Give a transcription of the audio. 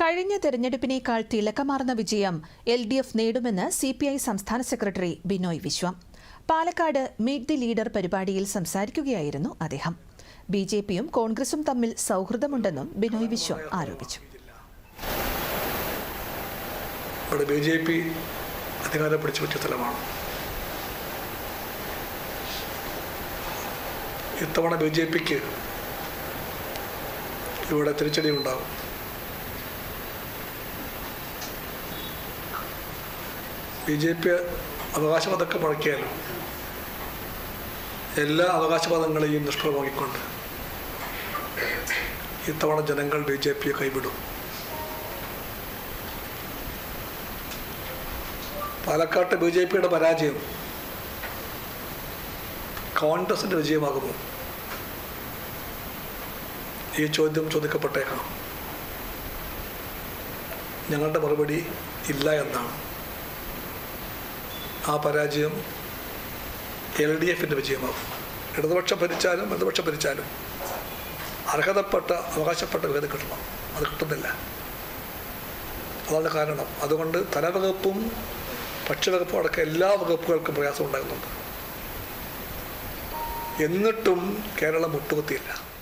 കഴിഞ്ഞ തെരഞ്ഞെടുപ്പിനേക്കാൾ തിളക്കമാർന്ന വിജയം എൽ ഡി എഫ് നേടുമെന്ന് സി പി ഐ സംസ്ഥാന secretary Binoy Viswam. Palakkad meet the leader പരിപാടിയിൽ സംസാരിക്കുകയായിരുന്നു അദ്ദേഹം. ബി ജെ പിയും കോൺഗ്രസും തമ്മിൽ സൗഹൃദമുണ്ടെന്നും ബിനോയ് വിശ്വം ആരോപിച്ചു. ഇത്തവണ ബി ജെ പിക്ക് ഇവിടെ തിരിച്ചടി ഉണ്ടാകും. ബി ജെ പി അവകാശവാദമൊക്കെ മുഴക്കിയാലും? എല്ലാ അവകാശവാദങ്ങളെയും നിഷ്പ്രഭമാക്കിക്കൊണ്ട് ഇത്തവണ ജനങ്ങൾ ബി ജെ പിയെ കൈവിടും. പാലക്കാട്ട് ബി ജെ പിയുടെ പരാജയം കോൺഗ്രസിന്റെ വിജയമാകുമോ? ഈ ചോദ്യം ചോദിക്കപ്പെട്ടേക്കാം. ഞങ്ങളുടെ മറുപടി ഇല്ല എന്നാണ്. ആ പരാജയം എൽ ഡി എഫിന്റെ വിജയമാകും. ഇടതുപക്ഷം ഭരിച്ചാലും ഇടതുപക്ഷം ഭരിച്ചാലും അർഹതപ്പെട്ട അവകാശപ്പെട്ട വിഹിതം കിട്ടണം. അത് കിട്ടുന്നില്ല. അതാണ് കാരണം. അതുകൊണ്ട് ധനവകുപ്പും ഭക്ഷ്യവകുപ്പും അടക്കം എല്ലാ വകുപ്പുകൾക്കും പ്രയാസം ഉണ്ടാകുന്നുണ്ട്. എന്നിട്ടും കേരളം മുട്ടുകുത്തിയില്ല.